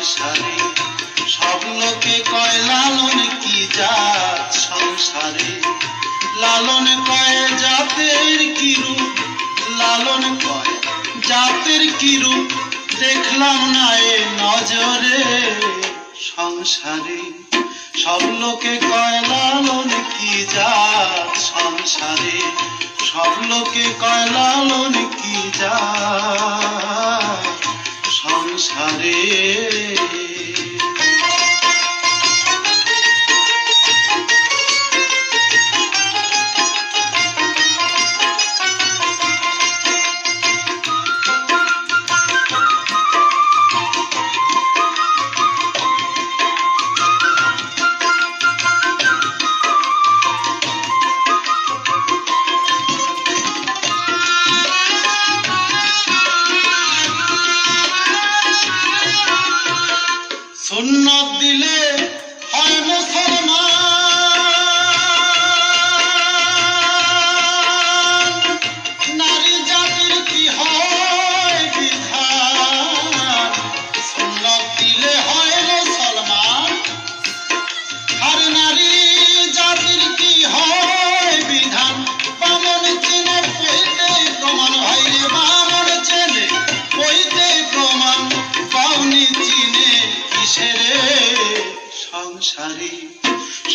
সংসারে। সব লোকে কয়, লালন কি জাত সংসারে? লালন কয়, জাতের কি রূপ? লালন কয়, জাতের কি রূপ? দেখলাম না এ নজরে সংসারে। সব লোকে কয়, লালন কি জাত সংসারে? সব লোকে কয়, লালন কি জাত সুন্নত দিলে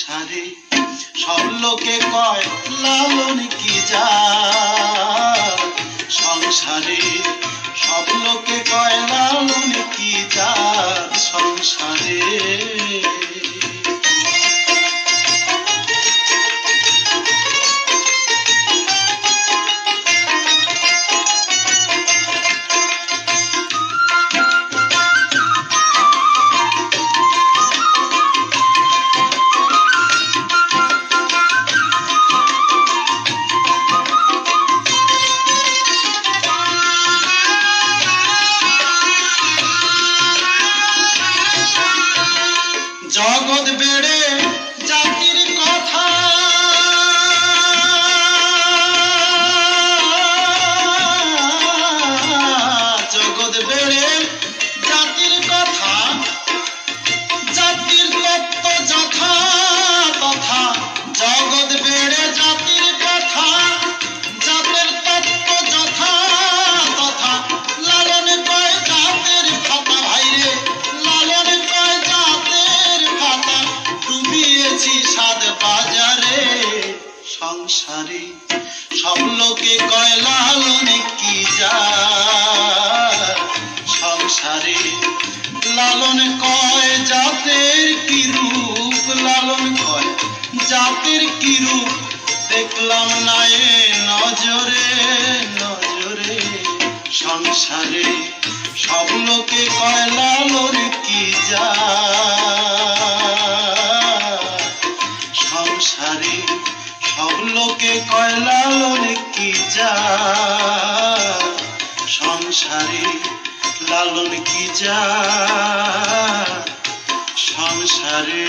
সংসারে সব লোকে কয় লালন কি যা? জগৎ বেড়ে সংসারে, সব লোকে কয়, লালন কি যা সংসারে? লালন কয়, জাতের কি রূপ? লালন কয়, জাতের কি রূপ? দেখলাম না এ নজরে নজরে সংসারে। সব লোকে কয়, লালন কি যা লোকে কয় লালন কি যা সংসারে লালন কি যা সংসারে